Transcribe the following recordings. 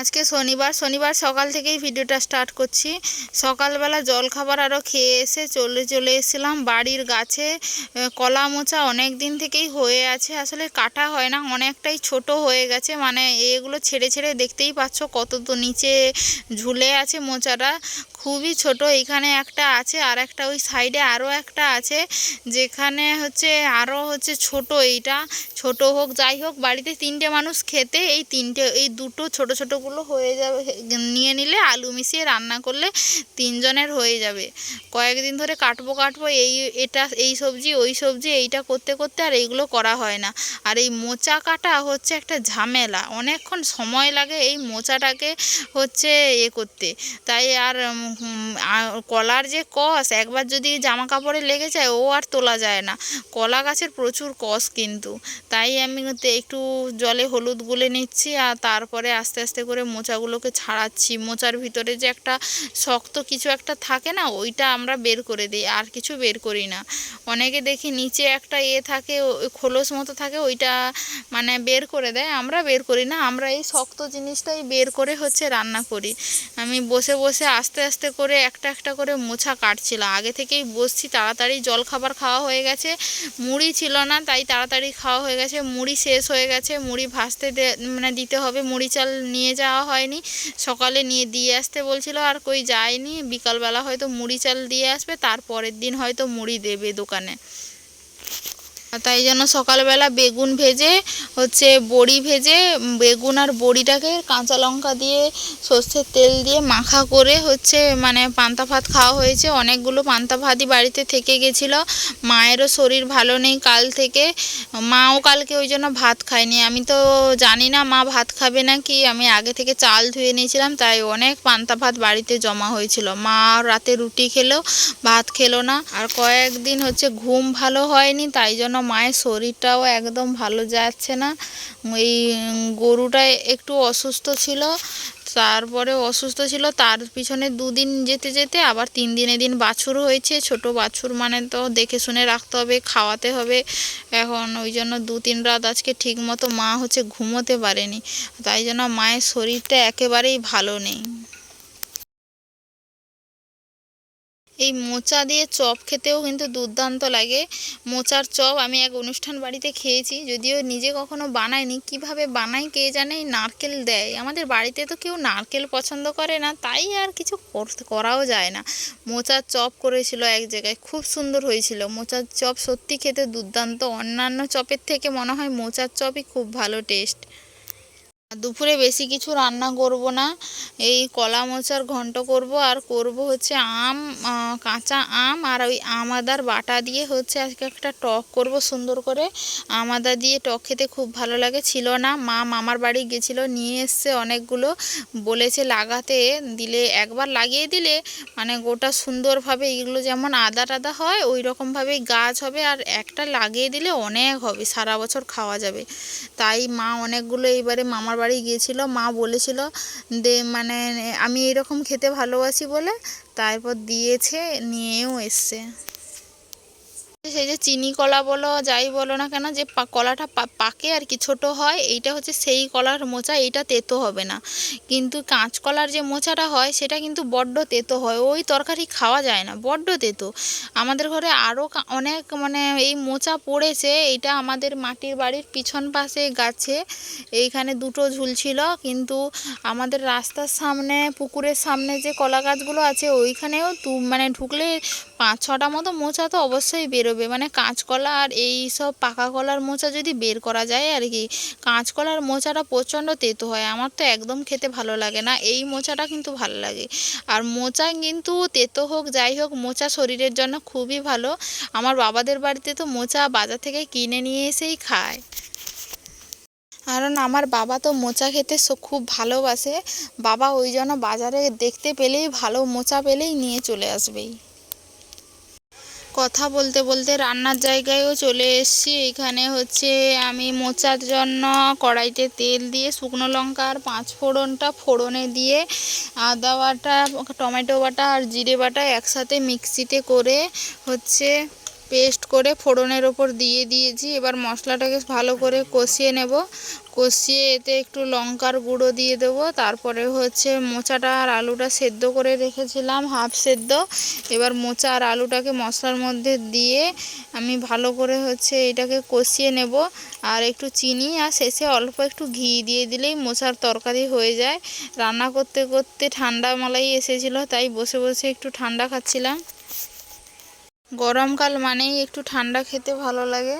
আজকে শনিবার শনিবার সকাল থেকেই ভিডিওটা স্টার্ট করছি। সকালবেলা জল খাবার আরও খেয়ে এসে চলে চলে এসেছিলাম। বাড়ির গাছে কলা মোচা অনেক দিন থেকেই হয়ে আছে। আসলে কাটা হয় না, অনেকটাই ছোট হয়ে গেছে। মানে এগুলো ছেড়ে ছেড়ে দেখতেই পাচ্ছ কত তো নিচে ঝুলে আছে মোচাটা। খুবই ছোট, এখানে একটা আছে আর একটা ওই সাইডে আরও একটা আছে, যেখানে হচ্ছে আরও হচ্ছে ছোট এইটা। ছোট হোক, যাই হোক, বাড়িতে তিনটে মানুষ খেতে, এই তিনটে, এই দুটো ছোট ছোটোগুলো হয়ে যাবে। নিয়ে নিলে আলু মিশিয়ে রান্না করলে তিনজনের হয়ে যাবে। কয়েকদিন ধরে কাটবো কাটবো এই, এটা, এই সবজি, ওই সবজি, এইটা করতে করতে আর এইগুলো করা হয় না। আর এই মোচা কাটা হচ্ছে একটা ঝামেলা। অনেকক্ষণ সময় লাগে এই মোচাটাকে হচ্ছে এ করতে। তাই আর কলার যে কষ, একবার যদি জামা কাপড়ে লেগে যায় ও আর তোলা যায় না। কলা গাছের প্রচুর কষ কিন্তু। তাই আমি একটু জলে হলুদ গুলে নিচ্ছি আর তারপরে আস্তে আস্তে করে মোচাগুলোকে ছাড়াচ্ছি। মোচার ভিতরে যে একটা শক্ত কিছু একটা থাকে না, ওইটা আমরা বের করে দিই, আর কিছু বের করি না। অনেকে দেখি নিচে একটা এ থাকে খোলস মতো থাকে, ওইটা মানে বের করে দেয়, আমরা বের করি না, আমরা এই শক্ত জিনিসটাই বের করে হচ্ছে রান্না করি। আমি বসে বসে আস্তে আস্তে করে একটা একটা করে মোছা কাটছিলাম। আগে থেকেই বসছি, তাড়াতাড়ি জল খাবার খাওয়া হয়ে গেছে, মুড়ি ছিল না, তাই তাড়াতাড়ি খাওয়া হয়ে গেছে, মুড়ি শেষ হয়ে গেছে, মুড়ি ভাজতে দে- মানে দিতে হবে, মুড়ি চাল নিয়ে যাওয়া হয়নি। সকালে নিয়ে দিয়ে আসতে বলছিল, আর কই যায়নি? বিকালবেলা হয়তো মুড়ি চাল দিয়ে আসবে তারপরের দিন হয়তো মুড়ি দেবে দোকানে। তাই জন্য সকালবেলা বেগুন ভেজে, হচ্ছে বড়ি ভেজে, বেগুন আর বড়িটাকে কাঁচা লঙ্কা দিয়ে, সর্ষের তেল দিয়ে মাখা করে, হচ্ছে মানে পান্তা ভাত খাওয়া হয়েছে। অনেকগুলো পান্তা ভাতই বাড়িতে থেকে গেছিল। মায়েরও শরীর ভালো নেই কাল থেকে। মাও কালকে ওই জন্য ভাত খায়নি। আমি তো জানি না মা ভাত খাবে না কি আমি আগে থেকে চাল ধুয়ে নিয়েছিলাম, তাই অনেক পান্তা ভাত বাড়িতে জমা হয়েছিল। মা রাতে রুটি খেলো, ভাত খেলো না। আর কয়েকদিন হচ্ছে ঘুম ভালো হয়নি, তাই জন্য মায়ের শরীরটাও একদম ভালো যাচ্ছে না। এই গরুটা একটু অসুস্থ ছিল, তারপরে অসুস্থ ছিল, তার পিছনে দুদিন যেতে যেতে আবার তিন দিনে দিন বাছুর হয়েছে। ছোট বাছুর মানে তো দেখে শুনে রাখতে হবে, খাওয়াতে হবে। এখন ওই জন্য দু তিন রাত আজকে ঠিক মতো মা হচ্ছে ঘুমোতে পারেনি। তাই জন্য মায়ের শরীরটা একেবারেই ভালো নেই। এই মোচা দিয়ে চপ খেতেও কিন্তু দুর্দান্ত লাগে। মোচার চপ আমি এক অনুষ্ঠান বাড়িতে খেয়েছি, যদিও নিজে কখনো বানাইনি। কীভাবে বানাই কে জানে নারকেল দেয়। আমাদের বাড়িতে তো কেউ নারকেল পছন্দ করে না, তাই আর কিছু করাও যায় না। মোচার চপ করেছিল এক জায়গায়, খুব সুন্দর হয়েছিল। মোচার চপ সত্যি খেতে দুর্দান্ত। অন্যান্য চপের থেকে মনে হয় মোচার চপই খুব ভালো টেস্ট। দুপুরে বেশি কিছু রান্না করব না। এই কলা মোচার ঘন্ট করব আর করব হচ্ছে আম কাঁচা আম আর ওই আম আদার বাটা দিয়ে হচ্ছে আজকে একটা টক করব সুন্দর করে। আম আদা দিয়ে টক খেতে খুব ভালো লাগে। ছিল না, মা মামার বাড়ি গেছিল, নিয়ে এসছে অনেকগুলো। বলেছে লাগাতে, দিলে একবার লাগিয়ে দিলে মানে গোটা সুন্দরভাবে এগুলো যেমন আদা টাদা হয় ওই রকমভাবেই গাছ হবে আর একটা লাগিয়ে দিলে অনেক হবে, সারা বছর খাওয়া যাবে। তাই মা অনেকগুলো এইবারে মামার বাড়ি গিয়েছিল, মা বলেছিল, দে মানে আমি এরকম খেতে ভালোবাসি বলে। তারপর দিয়েছে, নিয়েও এসছে। সেই যে চিনি কলা বলো, যাই বলো না কেন, যে কলাটা পাকে আর কি, ছোট হয়, এইটা হচ্ছে সেই কলার মোচা, এইটা তেতো হবে না। কিন্তু কাঁচকলার যে মোচাটা হয়, সেটা কিন্তু বড্ড তেতো হয়, ওই তরকারি খাওয়া যায় না, বড্ড তেতো। আমাদের ঘরে আরও অনেক মানে এই মোচা পড়েছে এটা আমাদের মাটির বাড়ির পিছন পাশে গাছে, এইখানে দুটো ঝুলছিল, কিন্তু আমাদের রাস্তার সামনে, পুকুরের সামনে যে কলা গাছগুলো আছে, ওইখানেও তু মানে ঢুকলে পাঁচ, ছটা মতো মোচা তো অবশ্যই বেরোবে। মানে কাঁচকলা আর এই সব পাকা কলার মোচা যদি বের করা যায় আর কি, কাঁচকলার মোচাটা প্রচণ্ড তেতো হয়। আমার তো একদম খেতে ভালো লাগে না। এই মোচাটা কিন্তু ভালো লাগে। আর মোচা কিন্তু তেতো হোক, যাই হোক, মোচা শরীরের জন্য খুবই ভালো। আমার বাবাদের বাড়িতে তো মোচা বাজার থেকে কিনে নিয়ে এসেই খায়। কারণ আমার বাবা তো মোচা খেতে খুব ভালোবাসে। বাবা ওই জন্য বাজারে দেখতে পেলেই, ভালো মোচা পেলেই নিয়ে চলে আসবেই। কথা বলতে বলতে রান্নার জায়গায়ও চলে এসছি। এখানে হচ্ছে আমি মোচার জন্য কড়াইতে তেল দিয়ে শুকনো লঙ্কা আর পাঁচ ফোড়নটা ফোড়নে দিয়ে আদা বাটা, টমেটো বাটা আর জিরে বাটা একসাথে মিক্সিতে করে হচ্ছে পেস্ট করে ফোড়নের ওপর দিয়ে দিয়েছি। এবার মশলাটাকে ভালো করে কষিয়ে নেব। কষিয়ে এতে একটু লঙ্কার গুঁড়ো দিয়ে দেবো। তারপরে হচ্ছে মোচাটা আর আলুটা সেদ্ধ করে রেখেছিলাম, হাফ সেদ্ধ। এবার মোচা আর আলুটাকে মশলার মধ্যে দিয়ে আমি ভালো করে হচ্ছে এটাকে কষিয়ে নেব। আর একটু চিনি আর শেষে অল্প একটু ঘি দিয়ে দিলেই মোচার তরকারি হয়ে যায়। রান্না করতে করতে ঠান্ডা মালাই এসেছিল, তাই বসে বসে একটু ঠান্ডা খাচ্ছিলাম। গরমকাল মানেই একটু ঠান্ডা খেতে ভালো লাগে।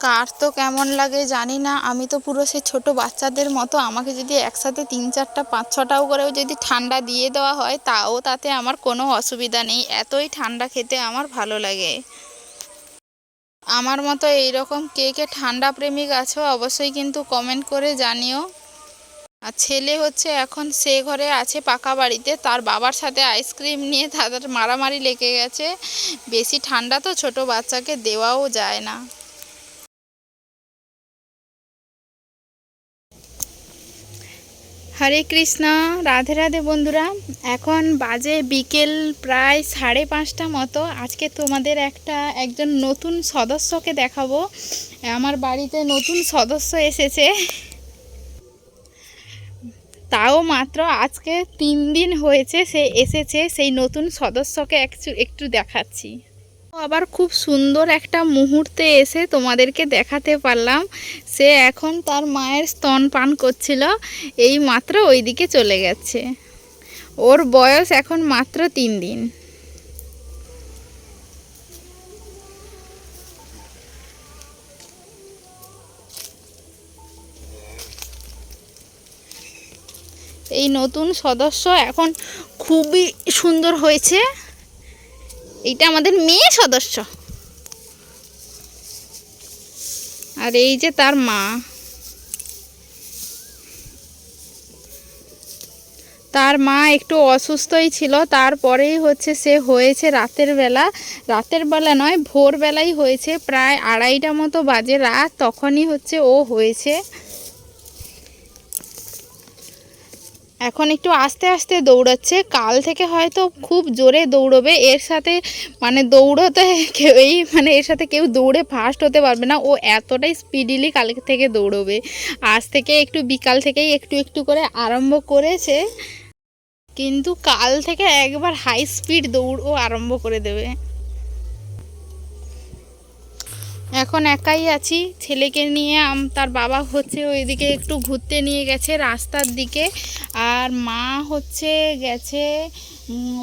কার তো কেমন লাগে জানি না। আমি তো পুরো সেই ছোটো বাচ্চাদের মতো, আমাকে যদি একসাথে তিন চারটা, পাঁচ ছটাও করেও যদি ঠান্ডা দিয়ে দেওয়া হয়, তাও তাতে আমার কোনো অসুবিধা নেই। এতই ঠান্ডা খেতে আমার ভালো লাগে। আমার মতো এইরকম কে কে ঠান্ডা প্রেমিক আছো, অবশ্যই কিন্তু কমেন্ট করে জানিও। আর ছেলে হচ্ছে এখন সে ঘরে আছে পাকা বাড়িতে, তার বাবার সাথে আইসক্রিম নিয়ে তাদের মারামারি লেগে গেছে। বেশি ঠান্ডা তো ছোট বাচ্চাকে দেওয়াও যায় না। হরে কৃষ্ণ, রাধে রাধে বন্ধুরা। এখন বাজে বিকেল প্রায় সাড়ে পাঁচটা মতো। আজকে তোমাদের একটা একজন নতুন সদস্যকে দেখাবো। আমার বাড়িতে নতুন সদস্য এসেছে। তাও মাত্র আজকে তিন দিন হয়েছে, সে এসেছে, সেই নতুন সদস্যকে একটু একটু দেখাচ্ছি। আবার খুব সুন্দর একটা মুহূর্তে এসে তোমাদেরকে দেখাতে পারলাম। সে এখন তার মায়ের স্তন পান করছিল, এই মাত্র ওইদিকে চলে গেছে। ওর বয়স এখন মাত্র তিন দিন। এই নতুন সদস্য এখন খুবই সুন্দর হয়েছে। এইটা আমাদের মেয়ে সদস্য। আর এই যে তার মা। তার মা একটু অসুস্থই ছিল, তারপরেই হচ্ছে সে হয়েছে রাতের বেলা। রাতের বেলা নয়, ভোরবেলাই হয়েছে, প্রায় আড়াইটা মতো বাজে। রাত তখনই হচ্ছে ও হয়েছে। এখন একটু আস্তে আস্তে দৌড়াচ্ছে। কাল থেকে হয়তো খুব জোরে দৌড়বে। এর সাথে মানে দৌড়তে কেউই মানে এর সাথে কেউ দৌড়ে ফার্স্ট হতে পারবে না। ও এতটাই স্পিডিলি কাল থেকে দৌড়বে। আজ থেকে একটু বিকাল থেকেই একটু একটু করে আরম্ভ করেছে। কিন্তু কাল থেকে একবার হাই স্পিড দৌড় ও আরম্ভ করে দেবে। এখন একাই আছি। ছেলেকে নিয়ে তার বাবা হচ্ছে ওইদিকে একটু ঘুরতে নিয়ে গেছে রাস্তার দিকে। আর মা হচ্ছে গেছে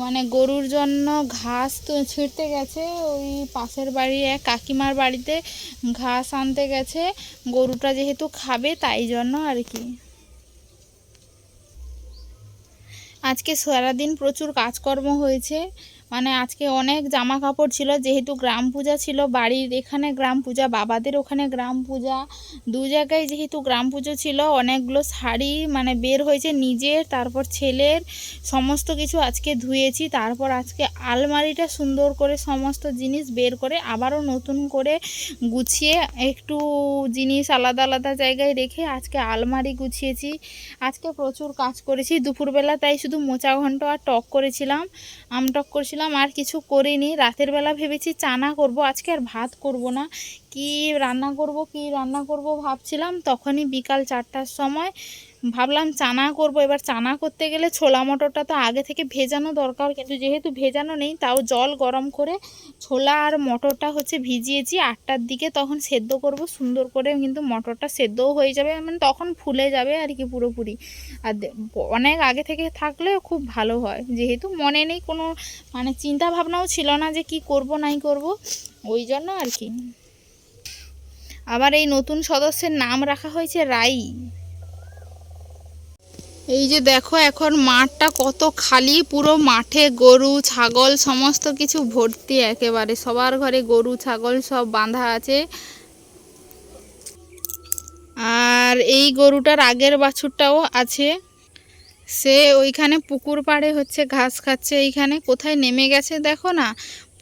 মানে গরুর জন্য ঘাস ছিঁড়তে গেছে। ওই পাশের বাড়ি এক কাকিমার বাড়িতে ঘাস আনতে গেছে। গরুটা যেহেতু খাবে তাই জন্য আর কি। আজকে সারাদিন প্রচুর কাজকর্ম হয়েছে। মানে আজকে অনেক জামা কাপড় ছিল, যেহেতু গ্রাম পূজা ছিল, বাড়ির এখানে গ্রাম পূজা, বাবাদের ওখানে গ্রাম পূজা। দু জায়গায় যেহেতু গ্রাম পুজো ছিল, অনেকগুলো শাড়ি মানে বের হয়েছে নিজের, তারপর ছেলের, সমস্ত কিছু আজকে ধুয়েছি, তারপর আজকে আলমারিটা সুন্দর করে সমস্ত জিনিস বের করে আবারও নতুন করে গুছিয়ে একটু জিনিস আলাদা আলাদা জায়গায় রেখে আজকে আলমারি গুছিয়েছি। আজকে প্রচুর কাজ করেছি, দুপুরবেলা তাই শুধু মোচা ঘন্ট আর টক করেছিলাম। আম টক করেছিলাম করেছিলাম আর কিছু করিনি। রাতের বেলা ভেবেছি চানা করব, আজকে আর ভাত করব না। কি রান্না করব, কি রান্না করব ভাবছিলাম। তখনই বিকাল চারটার সময় ভাবলাম চানা করব। এবার চানা করতে গেলে ছোলা মটরটা তো আগে থেকে ভেজানো দরকার। কিন্তু যেহেতু ভেজানো নেই, তাও জল গরম করে ছোলা আর মটরটা হচ্ছে ভিজিয়েছি। আটটার দিকে তখন সেদ্ধ করব। সুন্দর করে কিন্তু মটরটা সেদ্ধও হয়ে যাবে। মানে তখন ফুলে যাবে আর কি পুরোপুরি। আর অনেক আগে থেকে থাকলে খুব ভালো হয়। যেহেতু মনে নেই কোনো মানে চিন্তা ভাবনাও ছিল না যে কি করব, নাই করব। ওই জন্য আর কি। আবার এই নতুন সদস্যের নাম রাখা হয়েছে রাই। এই যে দেখো, এখন মাঠটা কত খালি, পুরো মাঠে গরু, ছাগল, সমস্ত কিছু ভর্তি একেবারে। সবার ঘরে গরু, ছাগল সব বাঁধা আছে। আর এই গরুটার আগের বাছুরটাও আছে। সে ওইখানে পুকুর পাড়ে হচ্ছে, ঘাস খাচ্ছে। এইখানে কোথায় নেমে গেছে দেখো না?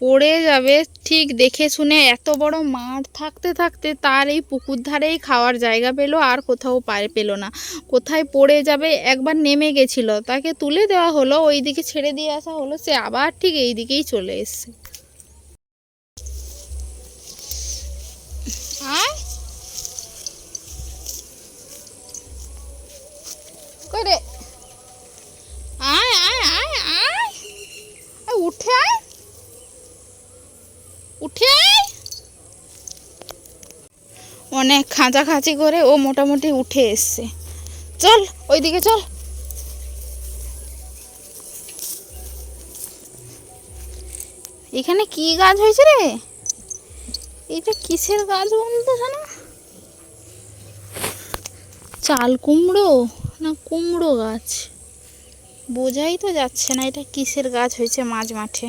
পড়ে যাবে। ঠিক দেখে শুনে এত বড় মাঠ থাকতে থাকতে তার এই পুকুর ধারেই খাওয়ার জায়গা পেল, আর কোথাও পায়ে পেল না। কোথায় পড়ে যাবে একবার নেমে গেছিল। তাকে তুলে দেওয়া হলো ওই দিকে ছেড়ে দিয়ে আসা হলো, সে আবার ঠিক এই দিকেই চলে এসছে। অনেক খাঁচাখাঁচি করে ও মোটামুটি উঠে এসছে। চল, ওইদিকে চল। এখানে কি গাছ হয়েছে রে? এটা কিসের গাছ বলতো জানো? চাল কুমড়ো না কুমড়ো গাছ? বোঝাই তো যাচ্ছে না এটা কিসের গাছ হয়েছে মাঝ মাঠে।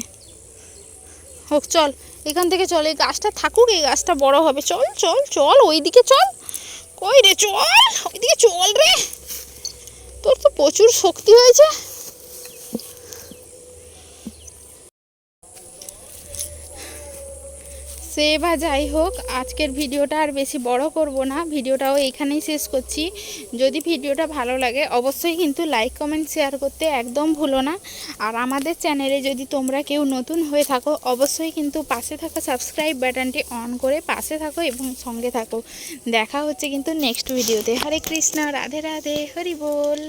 হোক, চল। এখান থেকে চল, এই গাছটা থাকুক, এই গাছটা বড় হবে। চল চল চল, ওইদিকে চল। কই রে, চল, ওইদিকে চল রে। তোর তো প্রচুর শক্তি হয়েছে। সে বা যাই হোক, আজকের ভিডিওটা আর বেশি বড় করব না। ভিডিওটাও এখানেই শেষ করছি। যদি ভিডিওটা ভালো লাগে, অবশ্যই কিন্তু লাইক, কমেন্ট, শেয়ার করতে একদম ভুলো না। আর আমাদের চ্যানেলে যদি তোমরা কেউ নতুন হয়ে থাকো, অবশ্যই কিন্তু পাশে থাকা সাবস্ক্রাইব বাটনটি অন করে পাশে থাকো এবং সঙ্গে থাকো। দেখা হচ্ছে কিন্তু নেক্সট ভিডিওতে। হরে কৃষ্ণ, রাধে রাধে, হরি বল।